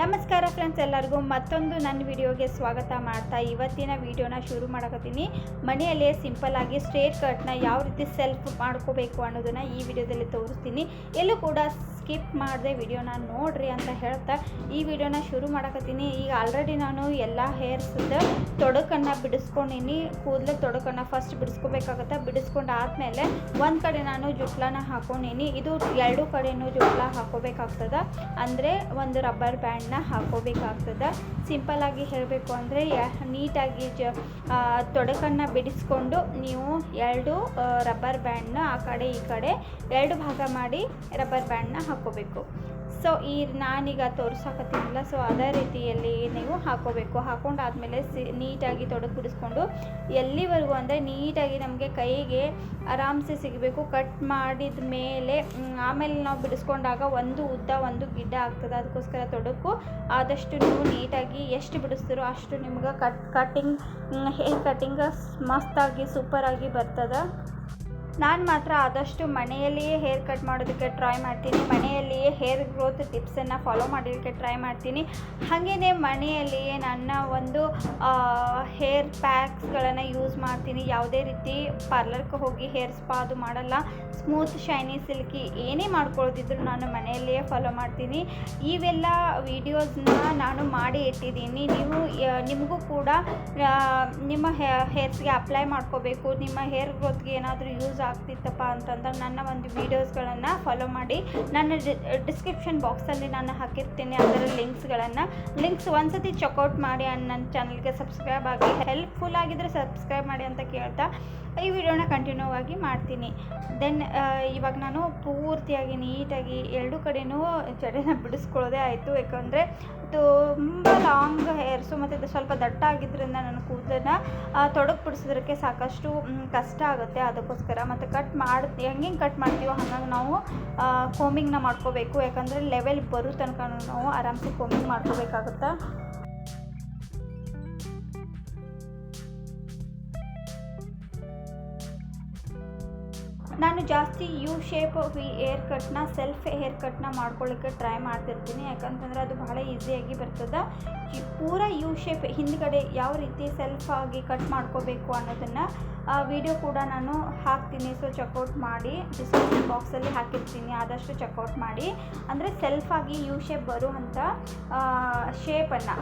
ನಮಸ್ಕಾರ ಫ್ರೆಂಡ್ಸ್ ಎಲ್ಲರಿಗೂ ಮತ್ತೊಂದು ನನ್ನ ವಿಡಿಯೋಗೆ ಸ್ವಾಗತ ಮಾಡ್ತಾ ಇವತ್ತಿನ ವಿಡಿಯೋನ ಶುರು ಮಾಡಕತ್ತೀನಿ. ಮನೆಯಲ್ಲೇ ಸಿಂಪಲ್ ಆಗಿ ಸ್ಟ್ರೇಟ್ ಕಟ್ನ ಯಾವ ರೀತಿ ಸೆಲ್ಫ್ ಮಾಡ್ಕೋಬೇಕು ಅನ್ನೋದನ್ನು ಈ ವಿಡಿಯೋದಲ್ಲಿ ತೋರಿಸ್ತೀನಿ. ಎಲ್ಲೂ ಕೂಡ ಸ್ಕಿಪ್ ಮಾಡದೆ ವಿಡಿಯೋನ ನೋಡ್ರಿ ಅಂತ ಹೇಳ್ತಾ ಈ ವಿಡಿಯೋನ ಶುರು ಮಾಡಕತ್ತೀನಿ. ಈಗ ಆಲ್ರೆಡಿ ನಾನು ಎಲ್ಲ ಹೇರ್ಸ್ದ ತೊಡಕನ್ನು ಬಿಡಿಸ್ಕೊಂಡಿನಿ. ಕೂದಲು ತೊಡಕನ್ನು ಫಸ್ಟ್ ಬಿಡಿಸ್ಕೋಬೇಕಾಗತ್ತೆ ಬಿಡಿಸ್ಕೊಂಡು ಆದಮೇಲೆ ಒಂದು ಕಡೆ ನಾನು ಜುಟ್ಲನ ಹಾಕೊಂಡಿನಿ. ಇದು ಎರಡು ಕಡೆನೂ ಜುಟ್ಲ ಹಾಕೋಬೇಕಾಗ್ತದೆ. ಅಂದರೆ ಒಂದು ರಬ್ಬರ್ ಬ್ಯಾಂಡ್ನ ಹಾಕೋಬೇಕಾಗ್ತದ. ಸಿಂಪಲ್ಲಾಗಿ ಹೇಳಬೇಕು ಅಂದರೆ ನೀಟಾಗಿ ಜ ತೊಡಕನ್ನು ಬಿಡಿಸ್ಕೊಂಡು ನೀವು ಎರಡು ರಬ್ಬರ್ ಬ್ಯಾಂಡ್ನ ಆ ಕಡೆ ಈ ಕಡೆ ಎರಡು ಭಾಗ ಮಾಡಿ ರಬ್ಬರ್ ಬ್ಯಾಂಡ್ನ ಹಾಕ್ಕೋಬೇಕು ಸೊ ಈ ನಾನೀಗ ತೋರ್ಸೋಕತ್ತೀನಿಲ್ಲ ಸೊ ಅದೇ ರೀತಿಯಲ್ಲಿ ನೀವು ಹಾಕೋಬೇಕು. ಹಾಕೊಂಡಾದ್ಮೇಲೆ ಸಿ, ನೀಟಾಗಿ ತೊಡಕು ಬಿಡಿಸ್ಕೊಂಡು ಎಲ್ಲಿವರೆಗೂ ಅಂದರೆ ನೀಟಾಗಿ ನಮಗೆ ಕೈಗೆ ಆರಾಮ್ಸೆ ಸಿಗಬೇಕು. ಕಟ್ ಮಾಡಿದ ಮೇಲೆ ಆಮೇಲೆ ನಾವು ಬಿಡಿಸ್ಕೊಂಡಾಗ ಒಂದು ಉದ್ದ, ಒಂದು ಗಿಡ್ಡ ಆಗ್ತದೆ. ಅದಕ್ಕೋಸ್ಕರ ತೊಡಕು ಆದಷ್ಟು ನೀವು ನೀಟಾಗಿ ಎಷ್ಟು ಬಿಡಿಸ್ತೀರೋ ಅಷ್ಟು ನಿಮ್ಗೆ ಕಟ್ ಕಟ್ಟಿಂಗ್ ಹೇರ್ ಕಟ್ಟಿಂಗ್ ಮಸ್ತಾಗಿ ಸೂಪರಾಗಿ ಬರ್ತದೆ. ನಾನು ಮಾತ್ರ ಆದಷ್ಟು ಮನೆಯಲ್ಲಿಯೇ ಹೇರ್ ಕಟ್ ಮಾಡೋದಕ್ಕೆ ಟ್ರೈ ಮಾಡ್ತೀನಿ. ಮನೆಯಲ್ಲಿಯೇ ಹೇರ್ ಗ್ರೋತ್ ಟಿಪ್ಸನ್ನು ಫಾಲೋ ಮಾಡೋದಕ್ಕೆ ಟ್ರೈ ಮಾಡ್ತೀನಿ. ಹಾಗೆಯೇ ಮನೆಯಲ್ಲಿಯೇ ನನ್ನ ಒಂದು ಹೇರ್ ಪ್ಯಾಕ್ಸ್ಗಳನ್ನು ಯೂಸ್ ಮಾಡ್ತೀನಿ. ಯಾವುದೇ ರೀತಿ ಪಾರ್ಲರ್ಗೆ ಹೋಗಿ ಹೇರ್ ಸ್ಪಾ ಅದು ಮಾಡಲ್ಲ. ಸ್ಮೂತ್ ಶೈನಿ ಸಿಲ್ಕಿ ಏನೇ ಮಾಡ್ಕೊಳ್ಳೋದಿದ್ರು ನಾನು ಮನೆಯಲ್ಲಿಯೇ ಫಾಲೋ ಮಾಡ್ತೀನಿ. ಇವೆಲ್ಲ ವೀಡಿಯೋಸ್ನ ನಾನು ಮಾಡಿ ಇಟ್ಟಿದ್ದೀನಿ. ನೀವು ನಿಮಗೂ ಕೂಡ ನಿಮ್ಮ ಹೇರ್ಸ್ಗೆ ಅಪ್ಲೈ ಮಾಡ್ಕೋಬೇಕು. ನಿಮ್ಮ ಹೇರ್ ಗ್ರೋತ್ಗೆ ಏನಾದರೂ ಯೂಸ್ ಆಗ್ತಿತ್ತಪ್ಪ ಅಂತಂದ್ರೆ ನನ್ನ ಒಂದು ವೀಡಿಯೋಸ್ಗಳನ್ನು ಫಾಲೋ ಮಾಡಿ, ನನ್ನ ಡಿಸ್ಕ್ರಿಪ್ಷನ್ ಬಾಕ್ಸಲ್ಲಿ ನಾನು ಹಾಕಿರ್ತೀನಿ, ಅದರ ಲಿಂಕ್ಸ್ಗಳನ್ನು ಲಿಂಕ್ಸ್ ಒಂದ್ಸತಿ ಚೆಕ್ಔಟ್ ಮಾಡಿ ನನ್ನ ಚಾನಲ್ಗೆ ಸಬ್ಸ್ಕ್ರೈಬ್ ಆಗಿ ಹೆಲ್ಪ್ಫುಲ್ ಆಗಿದ್ರೆ ಸಬ್ಸ್ಕ್ರೈಬ್ ಮಾಡಿ ಅಂತ ಕೇಳ್ತಾ ಈ ವಿಡಿಯೋನ ಕಂಟಿನ್ಯೂ ಆಗಿ ಮಾಡ್ತೀನಿ. ದೆನ್ ಇವಾಗ ನಾನು ಪೂರ್ತಿಯಾಗಿ ನೀಟಾಗಿ ಎರಡು ಕಡೆಯೂ ಜಡೆನ ಬಿಡಿಸ್ಕೊಳ್ಳೋದೇ ಆಯಿತು. ಯಾಕಂದರೆ ತುಂಬ ಲಾಂಗ್ ಹೇರ್ಸು ಮತ್ತು ಇದು ಸ್ವಲ್ಪ ದಟ್ಟ ಆಗಿದ್ದರಿಂದ ನನ್ನ ಕೂದಲನ್ನ ತೊಡಗು ಬಿಡಿಸೋದಕ್ಕೆ ಸಾಕಷ್ಟು ಕಷ್ಟ ಆಗುತ್ತೆ ಅದಕ್ಕೋಸ್ಕರ. ಮತ್ತು ಕಟ್ ಮಾಡಿ ಹೆಂಗೆ ಕಟ್ ಮಾಡ್ತೀವೋ ಹಂಗಾಗಿ ನಾವು ಕೋಮಿಂಗ್ನ ಮಾಡ್ಕೋಬೇಕು. ಯಾಕಂದರೆ ಲೆವೆಲ್ ಬರೋ ತನಕ ನಾವು ಆರಾಮ್ಸೆ ಕೋಮಿಂಗ್ ಮಾಡ್ಕೋಬೇಕಾಗುತ್ತೆ? ನಾನು ಜಾಸ್ತಿ ಯು ಶೇಪ್ ಹೇರ್ ಕಟ್ನ ಸೆಲ್ಫ್ ಹೇರ್ ಕಟ್ನ ಮಾಡ್ಕೊಳ್ಳಿಕ್ಕೆ ಟ್ರೈ ಮಾಡ್ತಿರ್ತೀನಿ. ಯಾಕಂತಂದರೆ ಅದು ಬಹಳ ಈಸಿಯಾಗಿ ಬರ್ತದೆ. ಪೂರ ಯು ಶೇಪ್ ಹಿಂದ್ಗಡೆ ಯಾವ ರೀತಿ ಸೆಲ್ಫ್ ಆಗಿ ಕಟ್ ಮಾಡ್ಕೋಬೇಕು ಅನ್ನೋದನ್ನು ವಿಡಿಯೋ ಕೂಡ ನಾನು ಹಾಕ್ತೀನಿ. ಸೊ ಚೆಕ್ಔಟ್ ಮಾಡಿ ಡಿಸ್ಕ್ರಿಪ್ಷನ್ ಬಾಕ್ಸಲ್ಲಿ ಹಾಕಿರ್ತೀನಿ. ಆದಷ್ಟು ಚೆಕ್ಔಟ್ ಮಾಡಿ. ಅಂದರೆ ಸೆಲ್ಫಾಗಿ ಯು ಶೇಪ್ ಬರುವಂಥ ಶೇಪನ್ನು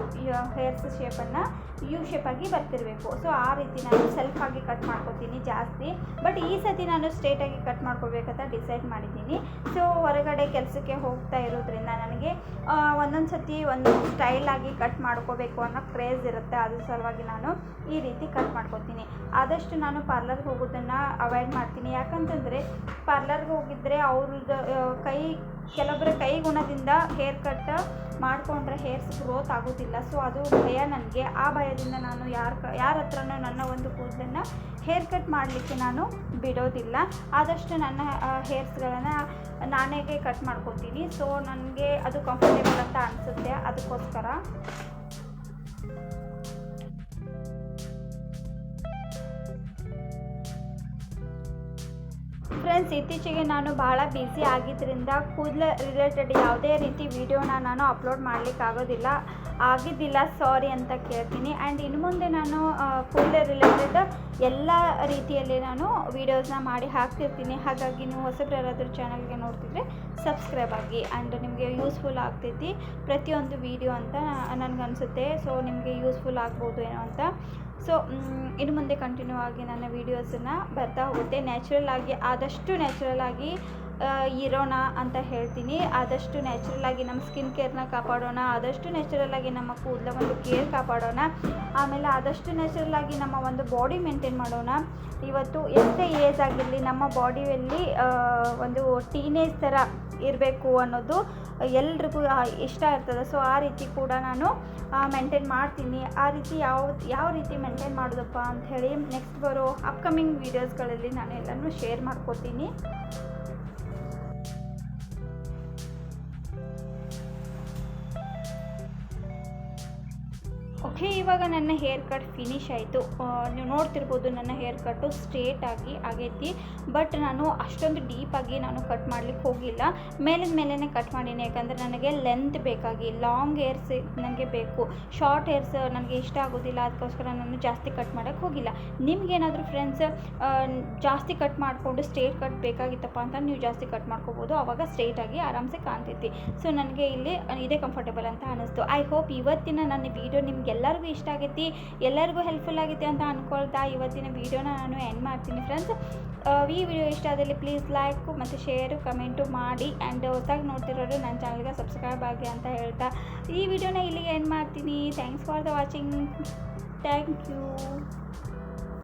ಹೇರ್ಸ್ ಶೇಪನ್ನು ಯು ಶೇಪಾಗಿ ಬರ್ತಿರಬೇಕು. ಸೊ ಆ ರೀತಿ ನಾನು ಸೆಲ್ಫಾಗಿ ಕಟ್ ಮಾಡ್ಕೊತೀನಿ ಜಾಸ್ತಿ. ಬಟ್ ಈ ಸತಿ ನಾನು ಸ್ಟ್ರೇಟಾಗಿ ಕಟ್ ಮಾಡ್ಕೋಬೇಕಂತ ಡಿಸೈಡ್ ಮಾಡಿದ್ದೀನಿ. ಸೊ ಹೊರಗಡೆ ಕೆಲಸಕ್ಕೆ ಹೋಗ್ತಾ ಇರೋದ್ರಿಂದ ನನಗೆ ಒಂದೊಂದು ಸತಿ ಒಂದು ಸ್ಟೈಲಾಗಿ ಕಟ್ ಮಾಡ್ಕೋಬೇಕು ಅನ್ನೋ ಕ್ರೇಜ್ ಇರುತ್ತೆ. ಅದ್ರ ಸಲುವಾಗಿ ನಾನು ಈ ರೀತಿ ಕಟ್ ಮಾಡ್ಕೊತೀನಿ. ಆದಷ್ಟು ನಾನು ಪಾರ್ಲರ್ಗೆ ಹೋಗೋದನ್ನು ಅವಾಯ್ಡ್ ಮಾಡ್ತೀನಿ. ಯಾಕಂತಂದರೆ ಪಾರ್ಲರ್ಗೆ ಹೋಗಿದ್ದರೆ ಅವ್ರದ್ದು ಕೈ ಕೆಲವೊಬ್ಬರ ಕೈ ಗುಣದಿಂದ ಹೇರ್ ಕಟ್ ಮಾಡಿಕೊಂಡ್ರೆ ಹೇರ್ಸ್ ಗ್ರೋತ್ ಆಗೋದಿಲ್ಲ. ಸೊ ಅದು ಭಯ ನನಗೆ. ಆ ಭಯದಿಂದ ನಾನು ಯಾರ ಯಾರ ಹತ್ರನೂ ನನ್ನ ಒಂದು ಕೂದಲನ್ನು ಹೇರ್ ಕಟ್ ಮಾಡಲಿಕ್ಕೆ ನಾನು ಬಿಡೋದಿಲ್ಲ. ಆದಷ್ಟು ನನ್ನ ಹೇರ್ಸ್ಗಳನ್ನು ನಾನೇ ಕಟ್ ಮಾಡ್ಕೊತೀನಿ. ಸೊ ನನಗೆ ಅದು ಕಂಫರ್ಟೇಬಲ್ ಅಂತ ಅನಿಸುತ್ತೆ. ಅದಕ್ಕೋಸ್ಕರ. ಫ್ರೆಂಡ್ಸ್ ಇತ್ತೀಚೆಗೆ ನಾನು ಭಾಳ ಬ್ಯುಸಿ ಆಗಿದ್ದರಿಂದ ಕೂದಲ ರಿಲೇಟೆಡ್ ಯಾವುದೇ ರೀತಿ ವಿಡಿಯೋನ ನಾನು ಅಪ್ಲೋಡ್ ಮಾಡಲಿಕ್ಕಾಗೋದಿಲ್ಲ ಆಗಿದ್ದಿಲ್ಲ ಸಾರಿ ಅಂತ ಕೇಳ್ತೀನಿ. ಆ್ಯಂಡ್ ಇನ್ನು ಮುಂದೆ ನಾನು ಕೂದಲ ರಿಲೇಟೆಡ್ ಎಲ್ಲ ರೀತಿಯಲ್ಲಿ ನಾನು ವೀಡಿಯೋಸ್ನ ಮಾಡಿ ಹಾಕ್ತಿರ್ತೀನಿ. ಹಾಗಾಗಿ ನೀವು ಹೊಸಬ್ರು ಯಾರಾದರೂ ಚಾನಲ್ಗೆ ನೋಡ್ತಿದ್ರೆ ಸಬ್ಸ್ಕ್ರೈಬ್ ಆಗಿ. ಆ್ಯಂಡ್ ನಿಮಗೆ ಯೂಸ್ಫುಲ್ ಆಗ್ತೈತಿ ಪ್ರತಿಯೊಂದು ವೀಡಿಯೋ ಅಂತ ನನಗನ್ಸುತ್ತೆ. ಸೊ ನಿಮಗೆ ಯೂಸ್ಫುಲ್ ಆಗ್ಬೋದು ಏನೋ ಅಂತ. ಸೊ ಇನ್ನು ಮುಂದೆ ಕಂಟಿನ್ಯೂ ಆಗಿ ನನ್ನ ವೀಡಿಯೋಸನ್ನು ಬರ್ತಾ ಹೋಗುತ್ತೆ. ನ್ಯಾಚುರಲ್ ಆಗಿ ಆದಷ್ಟು ನ್ಯಾಚುರಲ್ ಆಗಿ ಇರೋಣ ಅಂತ ಹೇಳ್ತೀನಿ. ಆದಷ್ಟು ನ್ಯಾಚುರಲ್ ಆಗಿ ನಮ್ಮ ಸ್ಕಿನ್ ಕೇರ್ನ ಕಾಪಾಡೋಣ. ಆದಷ್ಟು ನ್ಯಾಚುರಲ್ ಆಗಿ ನಮ್ಮ ಕೂದಲ ಒಂದು ಕೇರ್ ಕಾಪಾಡೋಣ. ಆಮೇಲೆ ಆದಷ್ಟು ನ್ಯಾಚುರಲ್ ಆಗಿ ನಮ್ಮ ಒಂದು ಬಾಡಿ ಮೇಂಟೈನ್ ಮಾಡೋಣ. ಇವತ್ತು ಎಷ್ಟೇ ಏಜ್ ಆಗಿರಲಿ, ನಮ್ಮ ಬಾಡಿಯಲ್ಲಿ ಒಂದು ಟೀನೇಜ್ ಥರ ಇರಬೇಕು ಅನ್ನೋದು ಎಲ್ರಿಗೂ ಇಷ್ಟ ಇರ್ತದೆ. ಸೊ ಆ ರೀತಿ ಕೂಡ ನಾನು ಮೇಂಟೈನ್ ಮಾಡ್ತೀನಿ. ಆ ರೀತಿ ಯಾವ ಯಾವ ರೀತಿ ಮೇಂಟೈನ್ ಮಾಡೋದಪ್ಪ ಅಂತ ಹೇಳಿ ನೆಕ್ಸ್ಟ್ ಬರೋ ಅಪ್ಕಮಿಂಗ್ ವೀಡಿಯೋಸ್ಗಳಲ್ಲಿ ನಾನು ಎಲ್ಲನೂ ಶೇರ್ ಮಾಡ್ಕೋತೀನಿ. ಓಕೆ, ಇವಾಗ ನನ್ನ ಹೇರ್ ಕಟ್ ಫಿನಿಶ್ ಆಯಿತು. ನೀವು ನೋಡ್ತಿರ್ಬೋದು ನನ್ನ ಹೇರ್ ಕಟ್ಟು ಸ್ಟ್ರೇಟಾಗಿ ಆಗೈತಿ. ಬಟ್ ನಾನು ಅಷ್ಟೊಂದು ಡೀಪಾಗಿ ನಾನು ಕಟ್ ಮಾಡ್ಲಿಕ್ಕೆ ಹೋಗಿಲ್ಲ. ಮೇಲಿನ ಮೇಲೇ ಕಟ್ ಮಾಡೀನಿ, ಯಾಕಂದರೆ ನನಗೆ ಲೆಂತ್ ಬೇಕಾಗಿ ಲಾಂಗ್ ಹೇರ್ಸ್ ನನಗೆ ಬೇಕು. ಶಾರ್ಟ್ ಹೇರ್ಸ್ ನನಗೆ ಇಷ್ಟ ಆಗೋದಿಲ್ಲ ಅದಕ್ಕೋಸ್ಕರ ನಾನು ಜಾಸ್ತಿ ಕಟ್ ಮಾಡೋಕ್ಕೆ ಹೋಗಿಲ್ಲ. ನಿಮ್ಗೇನಾದರೂ ಫ್ರೆಂಡ್ಸ್ ಜಾಸ್ತಿ ಕಟ್ ಮಾಡಿಕೊಂಡು ಸ್ಟ್ರೇಟ್ ಕಟ್ ಬೇಕಾಗಿತ್ತಪ್ಪ ಅಂತ ನೀವು ಜಾಸ್ತಿ ಕಟ್ ಮಾಡ್ಕೋಬೋದು ಆವಾಗ ಸ್ಟ್ರೇಟಾಗಿ ಆರಾಮ್ಸೆ ಕಾಣ್ತೈತಿ. ಸೊ ನನಗೆ ಇಲ್ಲಿ ಇದೇ ಕಂಫರ್ಟೇಬಲ್ ಅಂತ ಅನ್ನಿಸ್ತು ಐ ಹೋಪ್ ಇವತ್ತಿನ ನನ್ನ ವೀಡಿಯೋ ನಿಮ್ಗೆಲ್ಲರಿಗೂ ಇಷ್ಟ ಆಗೈತಿ, ಎಲ್ಲರಿಗೂ ಹೆಲ್ಪ್ಫುಲ್ ಆಗೈತಿ ಅಂತ ಅಂದ್ಕೊಳ್ತಾ ಇವತ್ತಿನ ವೀಡಿಯೋನ ನಾನು ಎಂಡ್ ಮಾಡ್ತೀನಿ ಫ್ರೆಂಡ್ಸ್ ಈ ವಿಡಿಯೋ ಇಷ್ಟ ಆದಲ್ಲಿ ಪ್ಲೀಸ್ ಲೈಕ್ ಮತ್ತು ಶೇರು ಕಮೆಂಟು ಮಾಡಿ ಆ್ಯಂಡ್ ಹೊಸಾಗಿ ನೋಡ್ತಿರೋರು ನನ್ನ ಚಾನಲ್ಗೆ ಸಬ್ಸ್ಕ್ರೈಬ್ ಆಗಿ ಅಂತ ಹೇಳ್ತಾ. ಈ ವಿಡಿಯೋನ ಇಲ್ಲಿಗೆ ಎಂಡ್ ಮಾಡ್ತೀನಿ. Thanks for the watching thank you